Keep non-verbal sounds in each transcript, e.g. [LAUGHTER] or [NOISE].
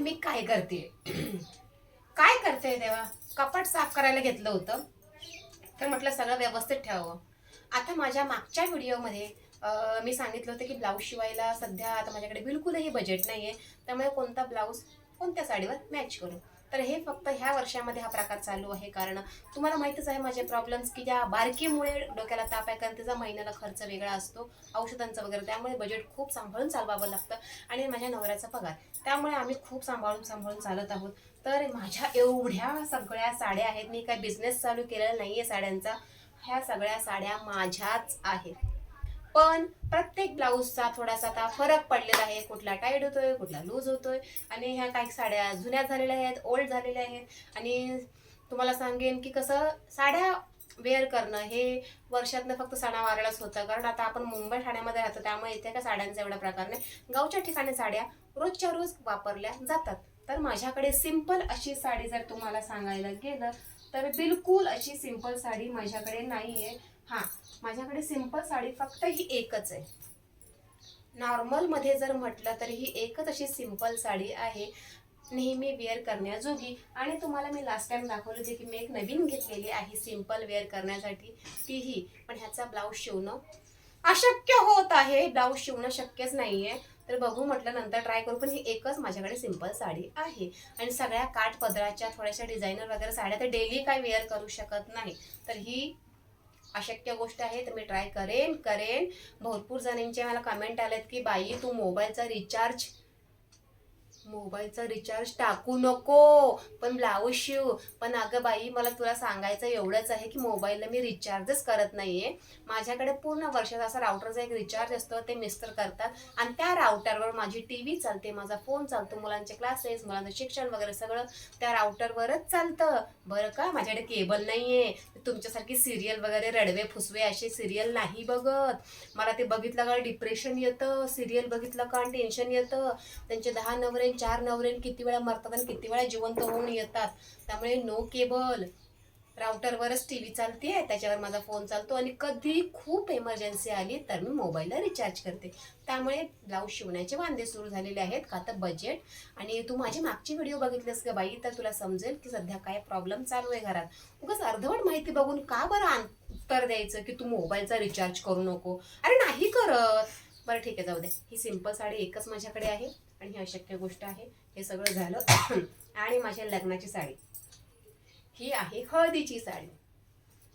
मी काय करते? काय करते तेव्हा कपाट साफ करायला घेतलं होतं. तर म्हटलं सगळं व्यवस्थित ठेवावं. आता माझ्या मागच्या व्हिडिओमध्ये मी सांगितलं होतं की ब्लाऊज शिवायला सध्या आता माझ्याकडे बिलकुलही बजेट नाही आहे त्यामुळे कोणता ब्लाऊज कोणत्या साडीवर मॅच करू? तर हे फक्त ह्या वर्षामध्ये हा प्रकार चालू आहे. कारण तुम्हाला माहितीच आहे माझे प्रॉब्लेम्स की ज्या बारकीमुळे डोक्याला ताप आहे कारण त्याचा महिन्याला खर्च वेगळा असतो औषधांचा वगैरे. त्यामुळे बजेट खूप सांभाळून चालवावं लागतं आणि माझ्या नवऱ्याचा पगार. त्यामुळे आम्ही खूप सांभाळून सांभाळून चालत आहोत. तर माझ्या एवढ्या सगळ्या साड्या आहेत. मी काय बिझनेस चालू केलेला नाही आहे साड्यांचा. ह्या सगळ्या साड्या माझ्याच आहेत. पण प्रत्येक ब्लाऊजचा थोडासा आता फरक पडलेला आहे. कुठला टाईट होतोय कुठला लूज होतोय. आणि ह्या काही साड्या जुन्या झालेल्या आहेत ओल्ड झालेल्या आहेत. आणि तुम्हाला सांगेन की कसं साड्या वेअर करणं हे वर्षातनं फक्त सणावारालाच होतं. कारण आता आपण मुंबई ठाण्यामध्ये राहतो त्यामुळे इथे काय साड्यांचा एवढा प्रकार नाही. गावच्या ठिकाणी साड्या रोजच्या रोज वापरल्या जातात. तर माझ्याकडे सिंपल अशी साडी जर तुम्हाला सांगायला गेलं तर बिलकुल अशी सिंपल साडी माझ्याकडे नाही आहे हां माझ्याकडे सिंपल साडी फक्त ही एकच आहे. नॉर्मलमध्ये जर म्हटलं तर ही एकच अशी सिंपल साडी आहे. नेहमी वेअर करण्याजोगी. आणि तुम्हाला मी लास्ट टाइम दाखवलं होती की मी एक नवीन घेतलेली आहे सिंपल वेअर करण्यासाठी तीही. पण ह्याचा ब्लाऊज शिवणं अशक्य होत आहे. ब्लाऊज शिवणं शक्यच नाही आहे तर बघू म्हटलं नंतर ट्राय करू. पण ही एकच माझ्याकडे सिंपल साडी आहे. आणि सगळ्या काठ पदराच्या थोड्याशा डिझायनर वगैरे साड्या तर डेली काय वेअर करू शकत नाही. तर ही अशक्य गोष्ट आहे तर मी ट्राय करेन करेन. भरपूर जणींचे मला कमेंट आलेत की बाई तू मोबाईलचा रिचार्ज मोबाईलचा रिचार्ज टाकू नको. पण ब्लाऊज शिव. पण अगं बाई मला तुला सांगायचं एवढंच आहे की मोबाईलला मी रिचार्जच करत नाहीये. माझ्याकडे पूर्ण वर्षाचा असा राऊटरचा एक रिचार्ज असतो ते मिस्टर करतात. आणि त्या राऊटरवर माझी टी व्ही चालते माझा फोन चालतो मुलांचे क्लासेस मुलांचं शिक्षण वगैरे सगळं त्या राऊटरवरच चालतं. बरं का? माझ्याकडे केबल नाहीये. तुमच्यासारखी सिरियल वगैरे रडवे फुसवे असे सिरियल नाही बघत. मला ते बघितलं का डिप्रेशन येतं सिरियल बघितलं का टेन्शन येतं. त्यांचे दहा नवरे चार नवरे किती वेळा मरतात आणि किती वेळा जिवंत होऊन येतात. त्यामुळे नो केबल राऊटरवरच टी व्ही चालते त्याच्यावर माझा फोन चालतो आणि कधी खूप एमर्जन्सी आली तर मी मोबाईलला रिचार्ज करते. त्यामुळे ब्लाऊज शिवण्याचे वांदे सुरू झालेले आहेत का तर बजेट आणि तू माझी मागची व्हिडिओ बघितलीस का बाई तर तुला समजेल की सध्या काय प्रॉब्लेम चालू आहे घरात. उगाच अर्धवट माहिती बघून का बरं उत्तर द्यायचं की तू मोबाईलचा रिचार्ज करू नको? अरे नाही करत. बरं ठीक आहे जाऊ दे. ही सिंपल साडी एकच माझ्याकडे आहे. आणि ही अशक्य गोष्ट आहे. हे सगळं झालं. [COUGHS] आणि माझ्या लग्नाची साडी. ही आहे हळदीची साडी.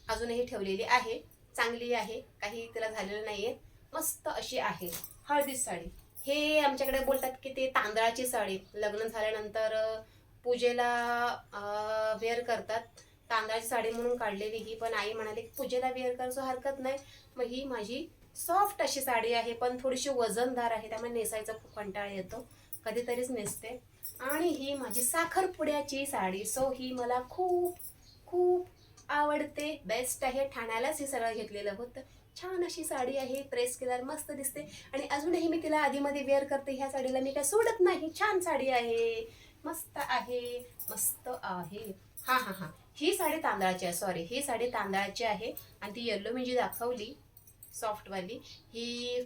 अजूनही ठेवलेली आहे. चांगली आहे. काही तिला झालेलं नाही आहे मस्त अशी आहे हळदी साडी. हे आमच्याकडे बोलतात की ते तांदळाची साडी. लग्न झाल्यानंतर पूजेला वेअर करतात. तांदळाची साडी म्हणून काढलेली ही पण आई म्हणाली की पूजेला वेअर करायचं हरकत नाही. मग ही माझी सॉफ्ट अशी साडी आहे पण थोडीशी वजनदार आहे त्यामुळे नेसायचा खूप कंटाळा येतो. कधीतरीच नेसते. आणि ही माझी साखरपुड्याची साडी सो ही मला खूप खूप आवडते. बेस्ट आहे. ठाण्यालाच हे सगळं घेतलेलं होतं. छान अशी साडी आहे. प्रेस केल्यावर मस्त दिसते. आणि अजूनही मी तिला आधीमध्ये वेअर करते. ह्या साडीला मी काय सोडत नाही. छान साडी आहे. मस्त आहे. मस्त आहे. हां हां हां. ही साडी तांदळाची आहे. सॉरी ही साडी तांदळाची आहे. आणि ती येल्लो मी जी दाखवली सॉफ्टवाली ही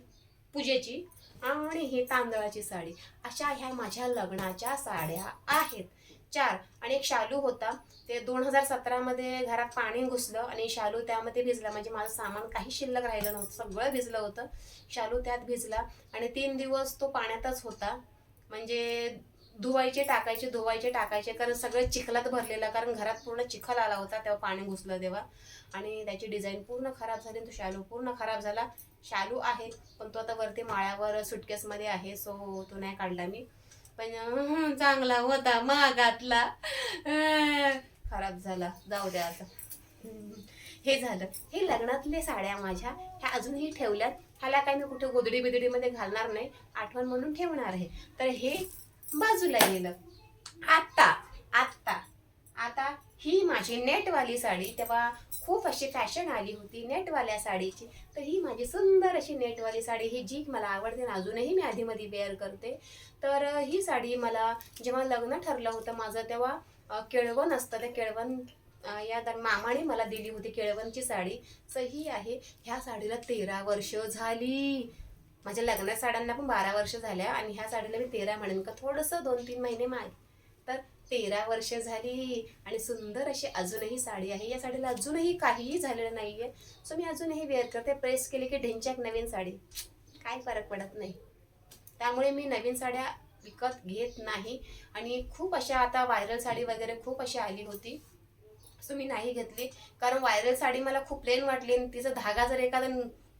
पूजेची आणि ही तांदळाची साडी. अशा ह्या माझ्या लग्नाच्या साड्या आहेत. चार. आणि एक शालू होता. ते दोन हजार सतरामध्ये घरात पाणी घुसलं आणि शालू त्यामध्ये भिजला. म्हणजे माझं सामान काही शिल्लक राहिलं नव्हतं. सगळं भिजलं होतं. शालू त्यात भिजला आणि तीन दिवस तो पाण्यातच होता. म्हणजे धुवायचे टाकायचे धुवायचे टाकायचे कारण सगळं चिखलात भरलेलं कारण घरात पूर्ण चिखल आला होता तेव्हा पाणी घुसलं तेव्हा. आणि त्याची डिझाईन पूर्ण खराब झाली तो शालू पूर्ण खराब झाला. शालू आहे पण तो आता वरती माळ्यावर सुटकेसमध्ये आहे सो तो नाही काढला मी. पण चांगला होता महागातला. खराब झाला. जाऊ द्या आता. हे झालं. हे लग्नातले साड्या माझ्या ह्या अजूनही ठेवल्यात. ह्याला काय मी कुठे गोदडी बिदडीमध्ये घालणार नाही. आठवण म्हणून ठेवणार आहे. तर हे बाजूला गेलं. आता आत्ता आता ही माझी नेटवाली साडी तेव्हा खूप अशी फॅशन आली होती नेटवाल्या साडीची. तर ही माझी सुंदर अशी नेटवाली साडी ही जी मला आवडते ना अजूनही मी आधीमध्ये वेअर करते. तर ही साडी मला जेव्हा लग्न ठरलं होतं माझं तेव्हा केळवण असतं ते केळवण या दर मामाने मला दिली होती केळवणची साडी. तर ही आहे ह्या साडीला तेरा वर्ष झाली. माझ्या लग्नात साड्यांना पण बारा वर्ष झाल्या आणि ह्या साडीला मी तेरा म्हणेन. का थोडंसं दोन तीन महिने माग. तर तेरा वर्ष झाली आणि सुंदर अशी अजूनही साडी आहे. या साडीला अजूनही काहीही झालेलं नाही आहे सो मी अजूनही वेअर करते. प्रेस केली की ढिंच्याक नवीन साडी. काय फरक पडत नाही. त्यामुळे मी नवीन साड्या विकत घेत नाही. आणि खूप अशा आता व्हायरल साडी वगैरे खूप अशी आली होती. सो मी नाही घेतली. कारण व्हायरल साडी मला खूप प्लेन वाटली आणि तिचा धागा जर एखादा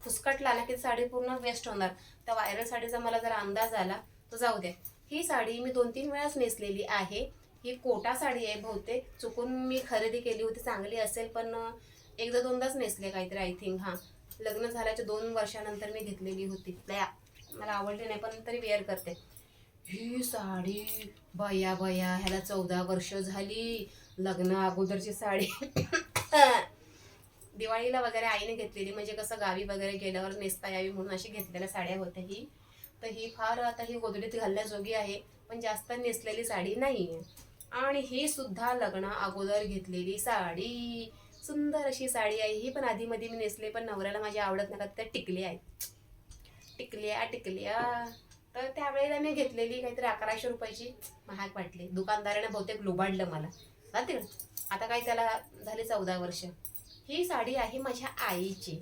फुसकटला ना की ती साडी पूर्ण वेस्ट होणार. त्या व्हायरल साडीचा मला जर अंदाज आला. तर जाऊ द्या. ही साडी मी दोन तीन वेळाच नेसलेली आहे. ही कोटा साडी आहे बहुतेक. चुकून मी खरेदी केली होती चांगली असेल पण एकदा दोनदाच नेसले काहीतरी आय थिंक हां. लग्न झाल्याच्या दोन वर्षानंतर मी घेतलेली होती. लया मला आवडली नाही पण तरी वेअर करते. ही साडी बया बया ह्याला चौदा वर्ष झाली. लग्न अगोदरची साडी. [COUGHS] दिवाळीला वगैरे आईने घेतलेली म्हणजे कसं गावी वगैरे गेल्यावर नेसता यावी म्हणून अशी घेतलेल्या साड्या होत्या ही. तर ही फार आता ही गोधडीत घालण्याजोगी आहे पण जास्त नेसलेली साडी नाही आहे आणि ही सुद्धा लग्न अगोदर घेतलेली साडी. सुंदर अशी साडी आहे ही पण आधी मध्ये मी नेसले पण नवऱ्याला माझी आवडत नाही त्या टिकली आहेत. टिकल्या टिकल्या. तर त्यावेळेला मी घेतलेली काहीतरी अकराशे रुपयाची. महाग वाटली. दुकानदाराने बहुतेक लुबाडलं मला. जाते आता काय त्याला झाले चौदा वर्ष. ही साडी आहे माझ्या आईची.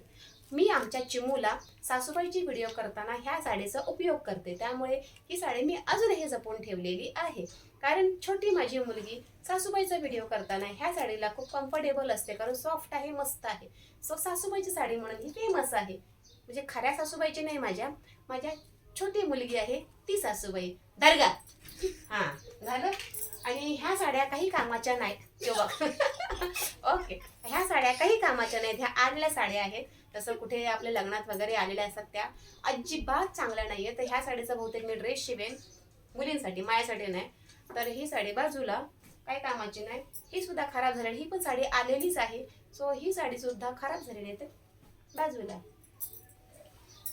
मी आमच्या चिमूला सासूबाईची व्हिडिओ करताना ह्या साडीचा उपयोग करते. त्यामुळे ही साडी मी अजूनही जपून ठेवलेली आहे. कारण छोटी माझी मुलगी सासूबाईचा व्हिडिओ करताना ह्या साडीला खूप कम्फर्टेबल असते. कारण सॉफ्ट आहे मस्त आहे. सो सासूबाईची साडी म्हणून ही फेमस आहे. म्हणजे खऱ्या सासूबाईची नाही माझ्या. माझ्या छोटी मुलगी आहे ती सासूबाई. दर्गा. हां झालं? आणि ह्या साड्या काही कामाच्या नाहीत तेव्हा. [LAUGHS] ओके. ह्या साड्या काही कामाच्या नाहीत. ह्या आलेल्या साड्या आहेत. तसं कुठे आपल्या लग्नात वगैरे आलेल्या असतात त्या. अजिबात चांगल्या नाहीये तर ह्या साडीचा बहुतेक मी ड्रेस शिवेन. मुलींसाठी माझ्यासाठी नाही. तर ही साडी बाजूला काही कामाची नाही. ही सुद्धा खराब झालेली ही पण साडी आलेलीच आहे. सो ही साडी सुद्धा खराब झालेली आहे. तर बाजूला.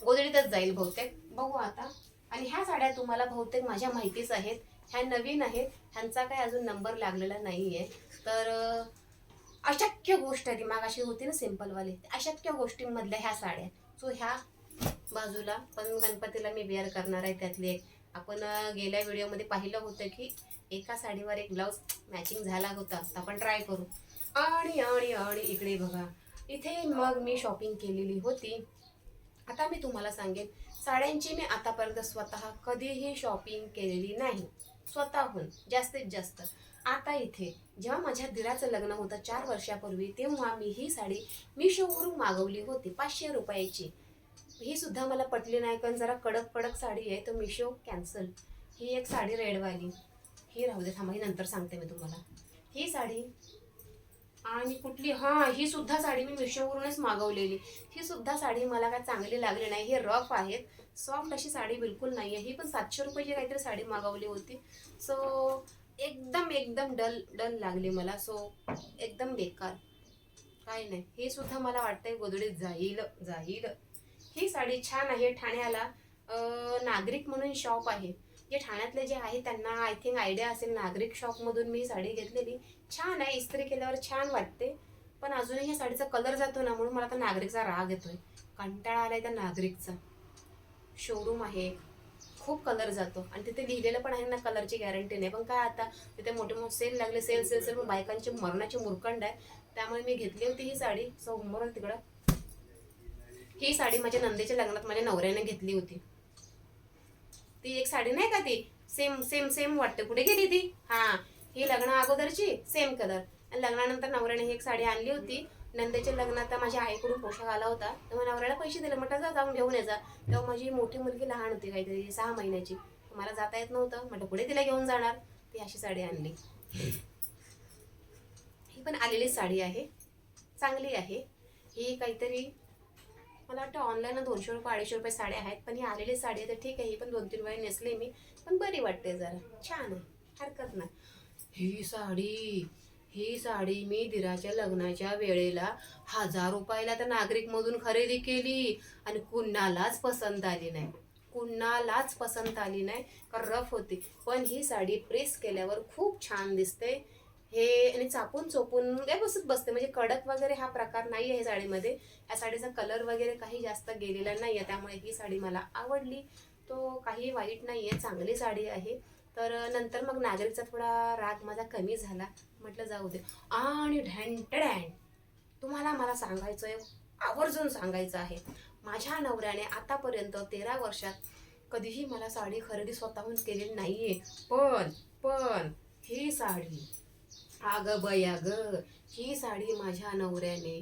गोदडीतच जाईल बहुतेक. बघू आता. आणि ह्या साड्या तुम्हाला बहुतेक माझ्या माहितीच आहेत. ह्या नवीन आहेत ह्यांचा काही अजून नंबर लागलेला नाही आहे तर अशक्य गोष्ट आहे ती. मागाशी होती ना सिम्पलवाली. अशक्य गोष्टींमधल्या ह्या साड्या. सो ह्या बाजूला पण गणपतीला मी वेअर करणार आहे त्यातली एक. आपण गेल्या व्हिडिओमध्ये पाहिलं होतं की एका साडीवर एक ब्लाऊज मॅचिंग झाला होता. तर आपण ट्राय करू. आणि आणि आणि इकडे बघा. इथे मग मी शॉपिंग केलेली होती. आता मी तुम्हाला सांगेन साड्यांची मी आतापर्यंत स्वतः कधीही शॉपिंग केलेली नाही. स्वतःहून जास्तीत जास्त. आता इथे जेव्हा माझ्या दिराचं लग्न होतं चार वर्षापूर्वी तेव्हा मी ही साडी मिशोवरून मागवली होती पाचशे रुपयाची. ही सुद्धा मला पटली नाही कारण जरा कडक कडक साडी आहे तर मिशो कॅन्सल. ही एक साडी रेडवाली. ही राहू दे थांबा ही नंतर सांगते मी तुम्हाला. ही साडी आणि कुठली? हां ही सुद्धा साडी मी मिशोवरूनच मागवलेली. ही सुद्धा साडी मला काय चांगली लागली नाही हे रफ आहेत. सॉफ्ट अशी साडी बिलकुल नाही आहे ही पण सातशे रुपयाची काहीतरी साडी मागवली होती. सो एकदम एकदम डल डल लागली मला. सो एकदम बेकार. काही नाही. हे सुद्धा मला वाटतंय गोदडीत जाईल जाईल. ही साडी छान आहे. ठाण्याला नागरिक म्हणून शॉप आहे. जे ठाण्यातले जे आहे त्यांना आय थिंक आयडिया असेल नागरिक शॉपमधून मी साडी घेतलेली. छान आहे. इस्त्री केल्यावर छान वाटते. पण अजूनही या साडीचा कलर जातो ना म्हणून मला आता नागरिकचा राग येतोय. कंटाळा आलाय त्या नागरिकचा. शोरूम आहे. खूप कलर जातो. आणि तिथे लिहिलेलं पण आहे ना कलरची गॅरंटी नाही. पण काय आता तिथे मोठे मोठे सेल लागले. सेल सेल सेल पण बायकांची मरणाची मुरकंड आहे. त्यामुळे मी घेतली होती ही साडी. समोर तिकडं. ही साडी माझ्या नंदेच्या लग्नात माझ्या नवऱ्याने घेतली होती. ती एक साडी नाही का ती? सेम सेम सेम वाटते. कुठे गेली ती? हा. ही लग्न अगोदरची सेम कलर आणि लग्नानंतर नवऱ्याने ही एक साडी आणली होती. नंद्याच्या लग्नात माझ्या आईकडून पोशाख आला होता. तर मग नवऱ्याला पैसे दिले. म्हटलं जा जाऊन घेऊन यायचा तेव्हा माझी मोठी मुलगी लहान होती काहीतरी सहा महिन्याची. मला जाता येत नव्हतं. म्हटलं पुढे तिला घेऊन जाणार. ती अशी साडी आणली. ही पण आलेली साडी आहे. चांगली आहे. ही काहीतरी मला वाटतं ऑनलाईन दोनशे रुपये अडीचशे रुपये साड्या आहेत. पण ही आलेली साडी आहे तर ठीक आहे. ही पण दोन तीन वेळा नेसले मी. पण बरी वाटते जरा. छान आहे. हरकत नाही. ही साडी ही साडी मी दिराच्या लग्नाच्या वेळेला हजार रुपयाला तर नागरिकमधून खरेदी केली आणि कुणालाच पसंत आली नाही. कुणालाच पसंत आली नाही. कारण रफ होती. पण ही साडी प्रेस केल्यावर खूप छान दिसते. हे आणि चापून चोपून व्यवस्थित बसते म्हणजे कडक वगैरे हा प्रकार नाही आहे साडीमध्ये. या साडीचा कलर वगैरे काही जास्त गेलेला नाही आहे त्यामुळे ही साडी मला आवडली. तो काही वाईट नाही आहे चांगली साडी आहे. तर नंतर मग नागरिकचा थोडा राग माझा कमी झाला. म्हटलं जाऊ दे. आणि ढँटडॅन तुम्हाला मला सांगायचं आहे आवर्जून सांगायचं आहे. माझ्या नवऱ्याने आतापर्यंत तेरा वर्षात कधीही मला साडी खरेदी स्वतःहून केलेली नाही आहे पण पण ही साडी अगं बया ग ही साडी माझ्या नवऱ्याने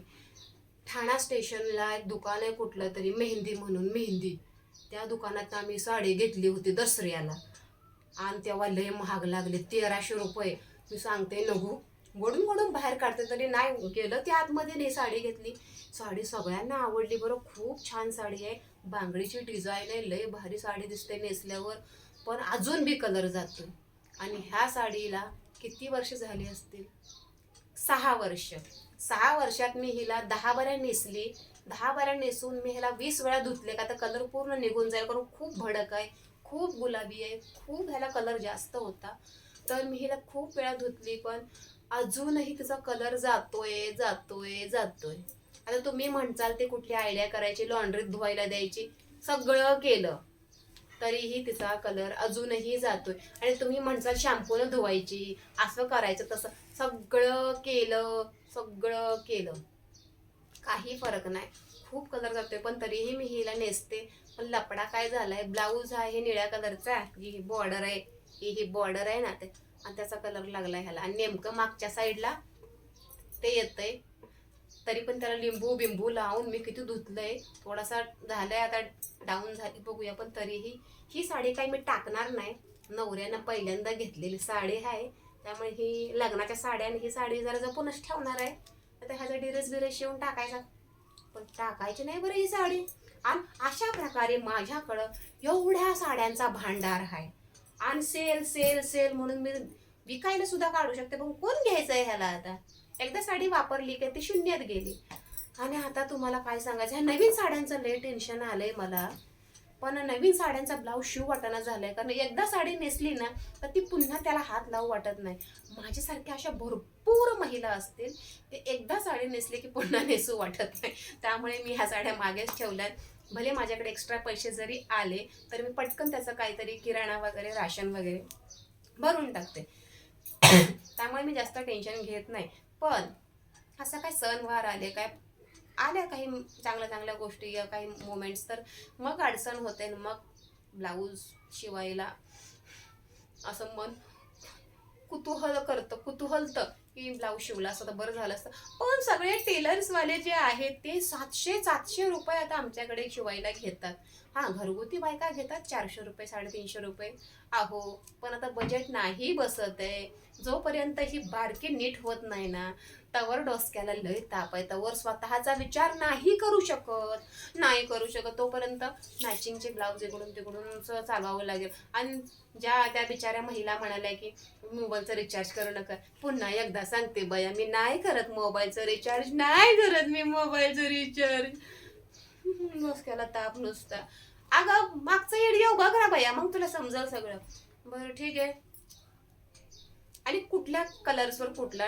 ठाणा स्टेशनला एक दुकान आहे कुठलं तरी मेहंदी म्हणून मेहंदी. त्या दुकानात आम्ही साडी घेतली होती दसऱ्याला. आणि तेव्हा लय महाग लागले तेराशे रुपये. मी सांगते नगू वडून वडून बाहेर काढते तरी नाही गेलं त्या आतमध्ये नाही साडी घेतली. साडी सगळ्यांना आवडली बरं खूप छान साडी आहे. बांगडीची डिझाईन आहे लय भारी साडी दिसते नेसल्यावर. पण अजून बी कलर जातो आणि ह्या साडीला किती वर्ष झाली असतील? सहा वर्ष. सहा वर्षात मी हिला दहा बऱ्या नेसली. दहा बऱ्या नेसून मी ह्याला वीस वेळा धुतले का तर कलर पूर्ण निघून जाईल कारण खूप भडक आहे. खूप गुलाबी आहे खूप ह्याला कलर जास्त होता. तर मी हिला खूप वेळा धुतली पण अजूनही तिचा कलर जातोय जातोय जातोय. आता तुम्ही म्हणचाल ते कुठली आयडिया करायची लॉन्ड्रीत धुवायला द्यायची सगळं केलं. तरीही तिचा कलर अजूनही जातोय. आणि तुम्ही म्हणसाल शॅम्पूनं धुवायची असं करायचं तसं सगळं केलं सगळं केलं. काही फरक नाही. खूप कलर जातोय पण तरीही मी हिला नेसते. पण लपडा काय झालाय? ब्लाऊज आहे निळ्या कलरचा ही बॉर्डर आहे. ही ही बॉर्डर आहे ना ते. आणि त्याचा कलर लागला ह्याला. आणि नेमकं मागच्या साईडला ते येतंय. तरी पण त्याला लिंबू बिंबू लावून मी किती धुतलंय. थोडासा झालाय आता डाऊन झाली बघूया. पण तरीही ही साडी काही मी टाकणार नाही. नवऱ्यानं पहिल्यांदा घेतलेली साडी आहे. त्यामुळे ही लग्नाच्या साड्या आणि ही साडी जरा जपूनच ठेवणार आहे. आता ह्याचा डिरेस बिरेस शिवून टाकायचा. पण टाकायची नाही बरं ही साडी. आणि अशा प्रकारे माझ्याकडं एवढ्या साड्यांचा भांडार आहे. आणि सेल सेल सेल म्हणून मी विकायला सुद्धा काढू शकते. पण कोण घ्यायचं आहे ह्याला आता? एकदा साडी वापरली की ती शून्यात गेली. आणि आता तुम्हाला काय सांगायचं? ह्या नवीन साड्यांचं लय टेन्शन आलंय मला. पण नवीन साड्यांचा ब्लाऊज शिव वाटणं आहे कारण एकदा साडी नेसली ना तर ती पुन्हा त्याला हात लावू वाटत नाही. माझ्यासारख्या अशा भरपूर महिला असतील ते एकदा साडी नेसली की पुन्हा नेसू वाटत नाही. त्यामुळे मी ह्या साड्या मागेच ठेवल्यात. भले माझ्याकडे एक्स्ट्रा पैसे जरी आले तर मी पटकन त्याचं काहीतरी किराणा वगैरे राशन वगैरे भरून टाकते. [COUGHS] त्यामुळे मी जास्त टेन्शन घेत नाही. पण असं काय सणवार आले काय आल्या काही चांगल्या चांगल्या गोष्टी या काही मोमेंट्स तर मग अडचण होते मग ब्लाऊज शिवायला असं मन कुतूहल करतं कुतूहलतं की ब्लाऊज शिवला असतं तर बरं झालं असतं. पण सगळे टेलर्सवाले जे आहेत ते सातशे सातशे रुपये आता आमच्याकडे शिवायला घेतात. हां घरगुती बायका घेतात चारशे रुपये साडेतीनशे रुपये. अहो पण आता बजेट नाही बसत आहे. जोपर्यंत ही बारकी नीट होत नाही ना तवर डोसक्याला लय ताप आहे. तवर स्वतःचा विचार नाही करू शकत. नाही करू शकत. तोपर्यंत मॅचिंगचे ब्लाऊज इकडून तिकडून चालवावं लागेल. आणि ज्या त्या बिचाऱ्या महिला म्हणाल्या की मोबाईलचं रिचार्ज करू नका. पुन्हा एकदा सांगते बया मी नाही करत मोबाईलचं रिचार्ज नाही करत मी मोबाईलचं रिचार्ज डोसक्याला ताप नुसता. अगं मागचं व्हिडिओ बघ ना बया मग तुला समजावं सगळं. बरं ठीक आहे. आणि कुठल्या कलर्सवर कुठला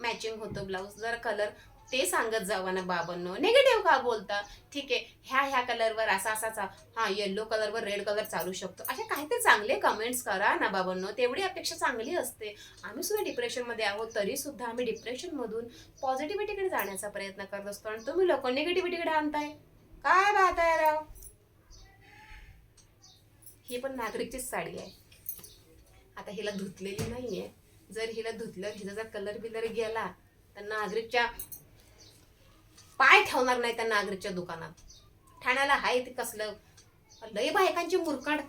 मॅचिंग होतं ब्लाऊज जर कलर ते सांगत जावा ना बाबांनो. निगेटिव्ह का बोलता? ठीक आहे. ह्या ह्या कलरवर असा असाचा हा येल्लो कलरवर रेड कलर चालू शकतो. असे काहीतरी चांगले कमेंट्स करा ना बाबांनो. तेवढी अपेक्षा चांगली असते. आम्ही सुद्धा डिप्रेशनमध्ये आहोत तरी सुद्धा आम्ही डिप्रेशनमधून पॉझिटिव्हिटीकडे जाण्याचा प्रयत्न करत असतो. आणि तुम्ही लोक निगेटिव्हिटीकडे आणताय? काय बात आहे राव? ही पण नागरिकचीच साडी आहे. आता हिला धुतलेली नाहीये. जर हिला धुतलं हिचा जर कलर बिलर गेला तर नागरिकच्या पाय ठेवणार नाही त्या नागरिकच्या दुकानात. ठाण्याला हाय ते कसलं? लय बायकांची मुरकाड.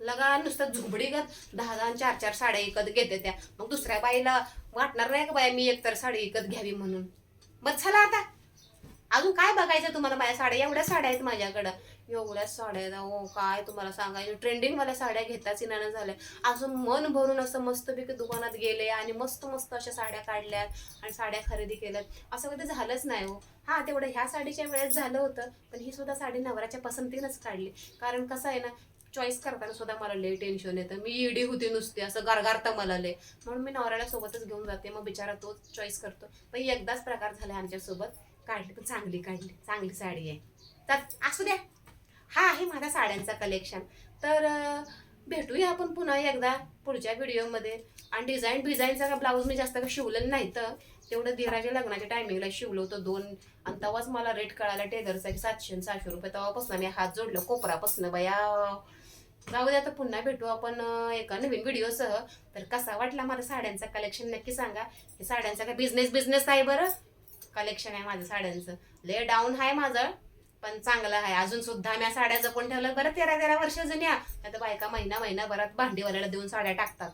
लगा नुसतं झुंबडीगत दहा दहा चार चार साड्या विकत घेते त्या. मग दुसऱ्या बाईला वाटणार नाही का बाया मी एकतर साडी विकत घ्यावी म्हणून? बस झाला आता. अजून काय बघायचं तुम्हाला? माझ्या साड्या एवढ्या साड्या आहेत माझ्याकडं. एवढ्या साड्या ओ काय तुम्हाला सांगायचं? ट्रेंडिंग मला साड्या घेताच येणार झाल्या. अजून मन भरून असं मस्तपैकी दुकानात गेले आणि मस्त मस्त अशा साड्या काढल्यात आणि साड्या खरेदी केल्यात. असं कधी झालंच नाही हो. हा तेवढं ह्या साडीच्या वेळेस झालं होतं पण ही सुद्धा साडी नवऱ्याच्या पसंतीनंच काढली. कारण कसं आहे ना चॉईस करताना सुद्धा मला लय टेन्शन येतं. मी ईडी होती नुसती असं गारगारतं मला लय म्हणून मी नवऱ्याला सोबतच घेऊन जाते. मग बिचारा तोच चॉईस करतो. पण एकदाच प्रकार झाला आमच्यासोबत. काढली पण चांगली काढली. चांगली साडी आहे. तर असू द्या. हा आहे माझा साड्यांचा कलेक्शन तर भेटूया आपण पुन्हा एकदा पुढच्या व्हिडिओमध्ये आणि डिझाईन डिझाईनचा का ब्लाऊज मी जास्त काही शिवलेलं नाही तर. तेवढं दिराच्या लग्नाच्या टायमिंगला शिवलं होतं दोन. आणि तेव्हाच मला रेट कळाला टेलरचा की सातशे सहाशे रुपये. तेव्हापासून मी हात जोडलं कोपरापासून. बया. जाऊ दे आता पुन्हा भेटू आपण एका नवीन व्हिडिओसह तर कसा वाटला माझा साड्यांचा कलेक्शन नक्की सांगा. हे साड्यांचा काय बिझनेस बिझनेस आहे बरं. कलेक्शन आहे माझं साड्यांचं. ले डाऊन आहे माझं. पण चांगलं आहे. अजून सुद्धा मी साड्या जपून ठेवलं बरं तेरा तेरा वर्ष जुन्या. आता बायका महिना महिना महिनाभरात भांडीवाल्याला देऊन साड्या टाकतात.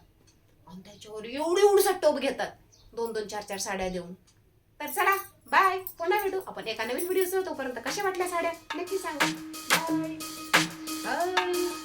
आणि त्याच्यावर एवढी एवढी टोप घेतात. दोन दोन चार चार साड्या देऊन. तर चला बाय पुन्हा भेटू. आपण एका नवीन व्हिडिओ तोपर्यंत कशा वाटल्या साड्या? नक्की सांगा. बाय